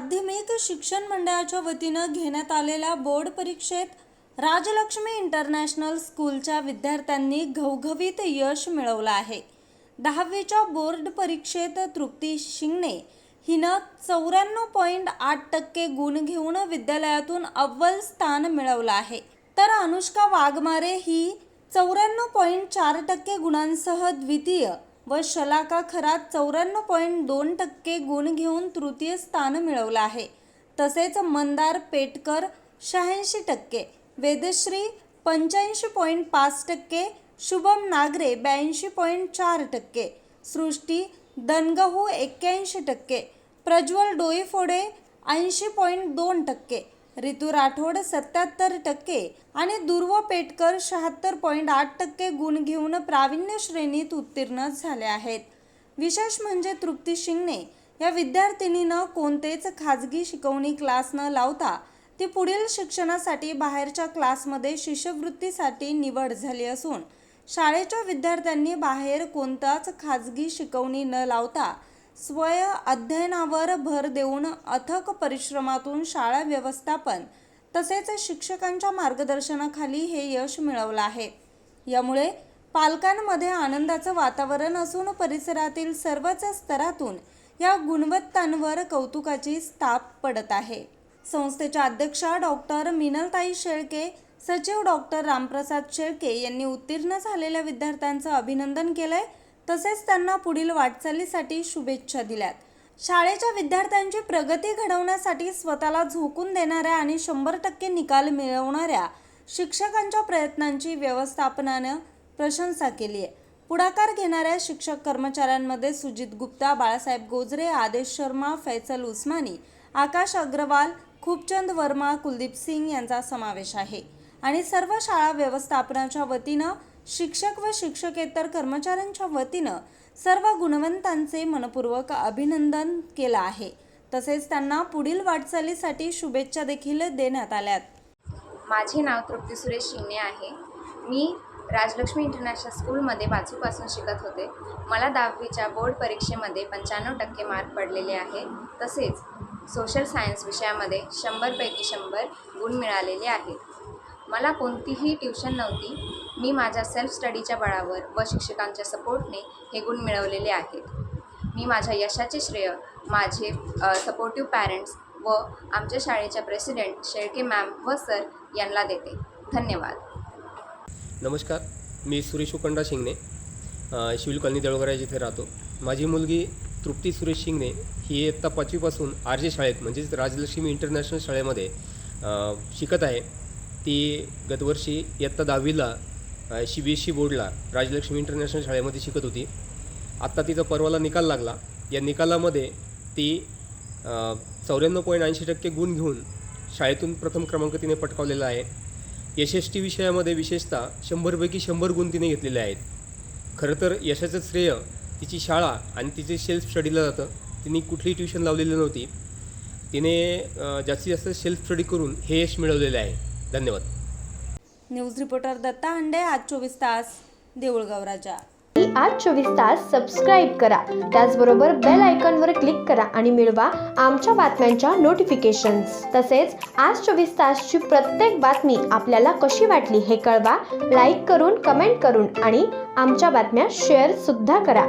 माध्यमिक शिक्षण मंडळाच्या वतीनं घेण्यात आलेल्या बोर्ड परीक्षेत राजलक्ष्मी इंटरनॅशनल स्कूलच्या विद्यार्थ्यांनी घवघवीत यश मिळवलं आहे. दहावीच्या बोर्ड परीक्षेत तृप्ती शिंगणे हिनं चौऱ्याण्णव पॉईंट आठ टक्के गुण घेऊन विद्यालयातून अव्वल स्थान मिळवलं आहे. तर अनुष्का वाघमारे ही चौऱ्याण्णव पॉईंट चार टक्के गुणांसह द्वितीय व शलाका खरात चौऱ्याण्णव पॉईंट दोन टक्के गुण घेऊन तृतीय स्थान मिळवलं आहे. तसेच मंदार पेटकर शहाऐंशी टक्के वेदश्री पंच्याऐंशी पॉईंट पाच टक्के शुभम नागरे ब्याऐंशी पॉईंट चार टक्के सृष्टी दनगहू एक्क्याऐंशी टक्के प्रज्वल डोईफोडे ऐंशी पॉईंट दोन टक्के रितू राठोड सत्याहत्तर टक्के आणि दुर्व पेटकर शहात्तर पॉईंट आठ टक्के गुण घेऊन प्रावीण्य श्रेणीत उत्तीर्ण झाले आहेत. विशेष म्हणजे तृप्ती शिंगणे या विद्यार्थिनीनं कोणतेच खाजगी शिकवणी क्लास न लावता ती पुढील शिक्षणासाठी बाहेरच्या क्लासमध्ये शिष्यवृत्तीसाठी निवड झाली असून शाळेच्या विद्यार्थ्यांनी बाहेर कोणताच खाजगी शिकवणी न लावता स्वय अध्ययनावर भर देऊन अथक परिश्रमातून शाळा व्यवस्थापन तसेच शिक्षकांच्या मार्गदर्शनाखाली हे यश मिळवलं आहे. यामुळे पालकांमध्ये आनंदाचं वातावरण असून परिसरातील सर्वच स्तरातून या गुणवत्तांवर कौतुकाची स्थाप पडत आहे. संस्थेच्या अध्यक्षा डॉक्टर मिनलताई शेळके सचिव डॉक्टर रामप्रसाद शेळके यांनी उत्तीर्ण झालेल्या विद्यार्थ्यांचं अभिनंदन केलंय. तसेच त्यांना पुढील वाटचालीसाठी शुभेच्छा दिल्यात. शाळेच्या विद्यार्थ्यांची प्रगती घडवण्यासाठी स्वतःला झोकून देणाऱ्या आणि शंभर टक्के निकाल मिळवणाऱ्या शिक्षकांच्या प्रयत्नांची व्यवस्थापनानं प्रशंसा केली आहे पुढाकार घेणाऱ्या शिक्षक कर्मचाऱ्यांमध्ये सुजित गुप्ता बाळासाहेब गोजरे आदेश शर्मा फैसल उस्मानी आकाश अग्रवाल खूपचंद वर्मा कुलदीप सिंग यांचा समावेश आहे. आणि सर्व शाळा व्यवस्थापनाच्या वतीनं शिक्षक व शिक्षकेतर कर्मचाऱ्यांच्या वतीनं सर्व गुणवंतांचे मनपूर्वक अभिनंदन केलं आहे. तसेच त्यांना पुढील वाटचालीसाठी शुभेच्छा देखील देण्यात आल्यात. माझे नाव तृप्ती सुरेश शिंगणे आहे. मी राजलक्ष्मी इंटरनॅशनल स्कूलमध्ये पाचवीपासून शिकत होते. मला दहावीच्या बोर्ड परीक्षेमध्ये पंच्याण्णव टक्के मार्क पडलेले आहे. तसेच सोशल सायन्स विषयामध्ये शंभरपैकी शंभर गुण मिळालेले आहेत. मला कोणतीही ट्युशन नव्हती. मी माझ्या सेल्फ स्टडीच्या बळावर व शिक्षकांच्या सपोर्टने हे गुण मिळवलेले आहेत. मी माझ्या यशाचे श्रेय माझे सपोर्टिव्ह पॅरेंट्स व आमच्या शाळेच्या प्रेसिडेंट शेळके मॅम व सर यांना देते. धन्यवाद. नमस्कार. मी सुरेश उकंडा शिंगणे अ, कॉलनी देवळगरा जिथे राहतो. माझी मुलगी तृप्ती सुरेश शिंगणे ही इयत्ता पाचवीपासून आर जे शाळेत म्हणजेच राजलक्ष्मी इंटरनॅशनल शाळेमध्ये शिकत आहे. ती गतवर्षी इयत्ता दहावीला सी बी एस सी बोर्डला राजलक्ष्मी इंटरनॅशनल शाळेमध्ये शिकत होती. आत्ता तिचा परवाला निकाल लागला. या निकालामध्ये ती चौऱ्याण्णव पॉईंट ऐंशी टक्के गुण घेऊन शाळेतून प्रथम क्रमांक तिने पटकावलेला आहे. एस एस टी विषयामध्ये विशेषतः शंभरपैकी शंभर गुण तिने घेतलेले आहेत. खरं तर यशाचं श्रेय तिची शाळा आणि तिचे सेल्फ स्टडीला जातं. तिने कुठलीही ट्युशन लावलेली नव्हती. तिने जास्तीत जास्त सेल्फ स्टडी करून हे यश मिळवलेले आहे. धन्यवाद. न्यूज रिपोर्टर दत्ता हंडे आज चोवीस तास देऊळगाव राजा. आज चोवीस तास सबस्क्राईब करा. त्याचबरोबर बेल आयकॉनवर क्लिक करा आणि मिळवा आमच्या बातम्यांच्या नोटिफिकेशन्स तसेच आज चोवीस तासची प्रत्येक बातमी आपल्याला कशी वाटली हे कळवा. लाईक करून कमेंट करून आणि आमच्या बातम्या शेअर सुद्धा करा.